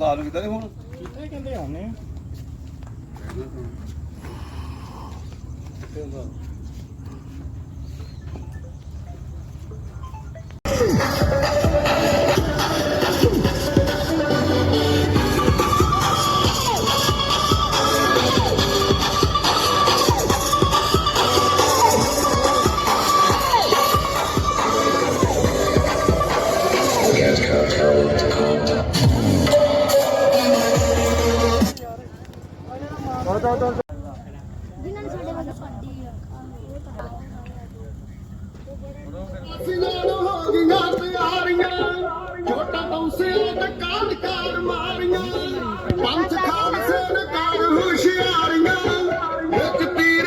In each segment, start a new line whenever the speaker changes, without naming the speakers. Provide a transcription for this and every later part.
ਉਸਤਾਦ ਨੂੰ ਕੀਤਾ ਨਹੀਂ ਹੁਣ?
ਕਿੱਥੇ ਕਹਿੰਦੇ ਆਨੇ
ਕਿੱਥੇ ਹੁੰਦਾ
ਸਿਆਣ ਹੋ ਗਈਆਂ ਤਿਆਰੀਆਂ ਛੋਟਾ ਬੌਂਸੇ ਤੇ ਕਾਲ ਕਾਰ ਮਾਰੀਆਂ। ਪੰਜ ਖਾਲਸੇ ਨੇ ਕਾਰ ਹੁਸ਼ਿਆਰੀਆਂ। ਇੱਕ ਤੀਰ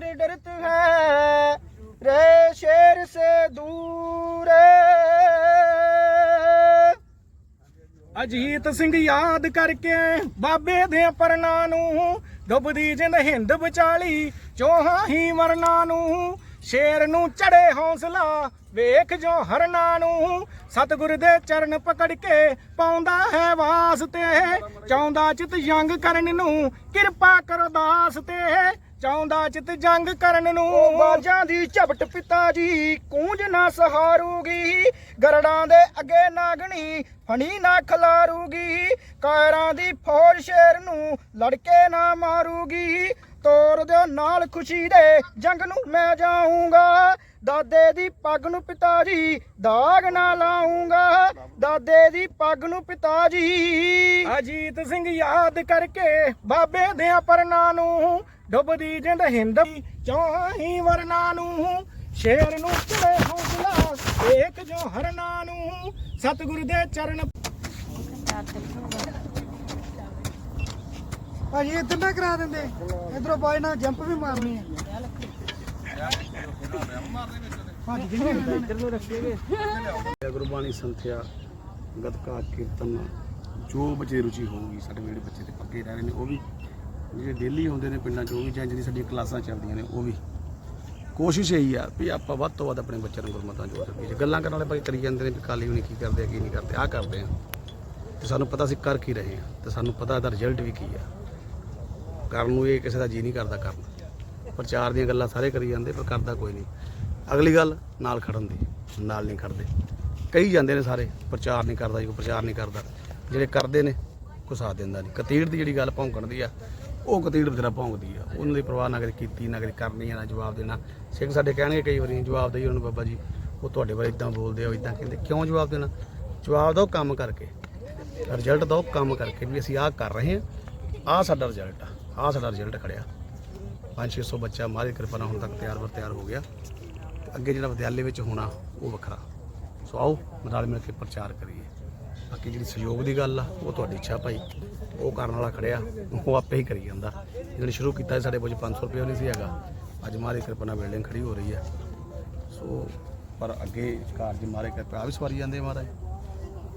कुकरे शुक्र डरत है रे शेर से दूर ਅਜੀਤ ਸਿੰਘ ਯਾਦ ਕਰਕੇ ਬਾਬੇ ਦੇ ਪਰਨਾ ਨੂੰ ਡੁੱਬਦੀ ਜਿੰਦ ਹਿੰਦ ਵਿਚਾਲੀ ਚੋਹਾਂ ਹੀ ਮਰਨਾ ਨੂੰ ਸ਼ੇਰ ਨੂੰ ਚੜੇ ਹੌਸਲਾ ਵੇਖ ਜੋ ਹਰਨਾ ਨੂੰ ਸਤਿਗੁਰ ਦੇ ਚਰਨ ਪਕੜ ਕੇ ਪਾਉਂਦਾ ਹੈ ਵਾਸਤੇ ਚਾਹੁੰਦਾ ਚਿਤ ਜੰਗ ਕਰਨ ਨੂੰ ਕਿਰਪਾ ਕਰੋ ਦਾਸ ਤੇ ਚਾਹੁੰਦਾ ਚਿਤ ਜੰਗ ਕਰਨ ਨੂੰ। ਬਾਜਾਂ ਦੀ ਝਪਟ ਪਿਤਾ ਜੀ ਕੂੰਜ ਨਾ ਸਹਾਰੂਗੀ। ਗਰੜਾਂ ਦੇ ਅੱਗੇ ਨਾਗਣੀ ਫਣੀ ਨਾ ਖਲਾਰੂਗੀ। ਕਾਇਰਾਂ ਦੀ ਫੌਜ ਸ਼ੇਰ ਨੂੰ ਲੜਕੇ ਨਾ ਮਾਰੂਗੀ। ਤੋਰ ਦਿਓ ਨਾਲ ਖੁਸ਼ੀ ਦੇ ਜੰਗ ਨੂੰ ਮੈਂ ਜਾਊਂਗਾ। ਦਾਦੇ ਦੀ ਪੱਗ ਨੂੰ ਪਿਤਾ ਜੀ ਦਾਗ ਨਾ ਲਾਉਂਗਾ ਦਾਦੇ ਦੀ ਪੱਗ ਨੂੰ ਪਿਤਾ ਜੀ ਅਜੀਤ ਸਿੰਘ ਯਾਦ ਕਰਕੇ ਬਾਬੇ ਦੇ ਪਰਨਾ ਨੂੰ ਡੁੱਬਦੀ ਜਿੰਦ ਹਿੰਦ ਚੌਹੀ ਵਰਨਾ ਨੂੰ ਸ਼ੇਰ ਨੂੰ ਚੜੇ ਹੌਸਲਾ ਏਕ ਜੋ ਹਰਨਾ ਨੂੰ ਸਤਿਗੁਰ ਦੇ ਚਰਨ ਭਾਜੀ ਇੱਧਰ ਨਾ ਕਰਾ ਦਿੰਦੇ। ਇਧਰੋਂ ਬਾਈ ਨਾਲ ਜੰਪ ਵੀ ਮਾਰਨੀ ਹੈ। ਭਾਜੀ ਜਿੰਨੇ ਇੱਧਰ ਨੂੰ। ਰੱਖੇਗੇ
ਗੁਰਬਾਣੀ ਸੰਥਿਆ ਗਤਕਾ ਕੀਰਤਨ ਜੋ ਬੱਚੇ ਰੁਚੀ ਹੋਊਗੀ ਸਾਡੇ ਜਿਹੜੇ ਬੱਚੇ ਤੇ ਪੱਕੇ ਰਹਿ ਰਹੇ ਨੇ ਉਹ ਵੀ ਜਿਹੜੇ ਡੇਲੀ ਆਉਂਦੇ ਨੇ ਪਿੰਡਾਂ 'ਚ, ਉਹ ਵੀ ਜਾਂ ਜਿਹੜੀ ਸਾਡੀਆਂ ਕਲਾਸਾਂ ਚੱਲਦੀਆਂ ਨੇ, ਉਹ ਵੀ। ਕੋਸ਼ਿਸ਼ ਇਹੀ ਆ ਵੀ ਆਪਾਂ ਵੱਧ ਤੋਂ ਵੱਧ ਆਪਣੇ ਬੱਚਿਆਂ ਨੂੰ ਗੁਰਮਤਾਂ ਜੋੜ ਸਕੀਏ। ਗੱਲਾਂ ਕਰਨ ਵਾਲੇ ਭਾਈ ਕਰੀ ਜਾਂਦੇ ਨੇ ਵੀ ਕਾਲੀ ਵੀ ਨਹੀਂ ਕੀ ਕਰਦੇ ਆ, ਕੀ ਨਹੀਂ ਕਰਦੇ ਆ ਕਰਦੇ ਆ। ਤੇ ਸਾਨੂੰ ਪਤਾ ਸੀ ਕਰ ਕੀ ਰਹੇ ਆ, ਤੇ ਸਾਨੂੰ ਪਤਾ ਇਹਦਾ ਰਿਜ਼ਲਟ ਵੀ ਕੀ ਆ। ਕਰਨ ਨੂੰ ਇਹ ਕਿਸੇ ਦਾ ਜੀ ਨਹੀਂ ਕਰਦਾ ਕਰਨ। ਪ੍ਰਚਾਰ ਦੀਆਂ ਗੱਲਾਂ ਸਾਰੇ ਕਰੀ ਜਾਂਦੇ, ਪਰ ਕਰਦਾ ਕੋਈ ਨਹੀਂ। ਅਗਲੀ ਗੱਲ, ਨਾਲ ਖੜਨ ਦੀ, ਨਾਲ ਨਹੀਂ ਖੜਦੇ। ਕਹੀ ਜਾਂਦੇ ਨੇ ਸਾਰੇ, ਪ੍ਰਚਾਰ ਨਹੀਂ ਕਰਦਾ ਜੀ, ਕੋਈ ਪ੍ਰਚਾਰ ਨਹੀਂ ਕਰਦਾ। ਜਿਹੜੇ ਕਰਦੇ ਨੇ, ਕੋਈ ਸਾਥ ਦਿੰਦਾ ਨਹੀਂ। ਕਤੀੜ ਦੀ ਜਿਹੜੀ ਗੱਲ ਭੌਂਕਣ ਦੀ ਆ ਉਹ ਕਤੀੜ ਬਥੇਰਾ ਭੌਂਕਦੀ ਆ। ਉਹਨਾਂ ਦੀ ਪਰਵਾਹ ਨਾ ਕਦੇ ਕੀਤੀ, ਨਾ ਕਦੇ ਕਰਨੀ ਆ, ਨਾ ਜਵਾਬ ਦੇਣਾ। ਸਿੱਖ ਸਾਡੇ ਕਹਿਣਗੇ ਕਈ ਵਾਰੀ, ਜਵਾਬ ਦੇਈ ਉਹਨਾਂ ਨੂੰ, ਬਾਬਾ ਜੀ, ਉਹ ਤੁਹਾਡੇ ਬਾਰੇ ਇਦਾਂ ਬੋਲਦੇ ਆ ਇਦਾਂ ਕਹਿੰਦੇ। ਕਿਉਂ ਜਵਾਬ ਦੇਣਾ? ਜਵਾਬ ਦਿਓ ਕੰਮ ਕਰਕੇ। ਰਿਜ਼ਲਟ ਦਿਓ ਕੰਮ ਕਰਕੇ ਵੀ ਅਸੀਂ ਆਹ ਕਰ ਰਹੇ ਹਾਂ। ਆਹ ਸਾਡਾ ਰਿਜ਼ਲਟ ਆ। ਆਹ ਸਾਡਾ ਰਿਜ਼ਲਟ ਖੜਿਆ। 5-600 ਬੱਚਾ ਮਾਰੀ ਕਿਰਪਾ ਨਾਲ ਹੁਣ ਤੱਕ ਤਿਆਰ ਬਰ ਤਿਆਰ ਹੋ ਗਿਆ। ਅੱਗੇ ਜਿਹੜਾ ਵਿਦਿਆਲੇ ਵਿੱਚ ਹੋਣਾ, ਉਹ ਵੱਖਰਾ। ਸੋ ਆਓ, ਨਾਲ ਮਿਲ ਕੇ ਪ੍ਰਚਾਰ ਕਰੀਏ। ਬਾਕੀ ਜਿਹੜੀ ਸਹਿਯੋਗ ਦੀ ਗੱਲ ਆ, ਉਹ ਤੁਹਾਡੀ ਇੱਛਾ ਭਾਈ। ਉਹ ਕਰਨ ਵਾਲਾ ਖੜਿਆ, ਉਹ ਆਪੇ ਹੀ ਕਰੀ ਜਾਂਦਾ। ਜਿਹੜੇ ਸ਼ੁਰੂ ਕੀਤਾ ਸੀ ਸਾਡੇ ਕੋਲ 500 ਰੁਪਏ ਨਹੀਂ ਸੀ ਹੈਗਾ, ਅੱਜ ਮਾਰੀ ਕਿਰਪਾ ਨਾਲ ਬਿਲਡਿੰਗ ਖੜੀ ਹੋ ਰਹੀ ਹੈ ਸੋ, ਪਰ ਅੱਗੇ ਕਾਰਜ ਮਾਰੇ ਕਿਰਪਾ ਵੀ ਸਵਾਰੀ ਜਾਂਦੇ ਆ ਮਹਾਰਾਜ।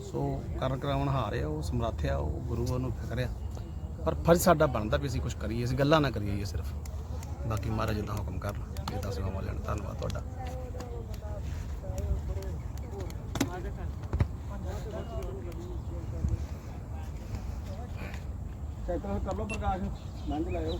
ਸੋ, ਕਰਨ ਕਰਾਉਣ ਹਾਰਿਆ ਉਹ ਸਮਰੱਥ ਉਹ ਗੁਰੂ ਨੂੰ ਫਿਕਰ ਆ। ਪਰ ਫਰਜ਼ ਸਾਡਾ ਬਣਦਾ ਵੀ ਅਸੀਂ ਕੁਝ ਕਰੀਏ, ਅਸੀਂ ਗੱਲਾਂ ਨਾ ਕਰੀਏ ਸਿਰਫ। ਬਾਕੀ ਮਹਾਰਾਜ ਦਾ ਹੁਕਮ ਕਰਨ ਇਹ ਤਾਂ ਸੇਵਾ ਲੈਣ, ਧੰਨਵਾਦ ਤੁਹਾਡਾ।
ਚੈੱਕ ਕਰ ਲਓ ਪ੍ਰਕਾਸ਼। ਲੰਘ ਲਾਇਓ।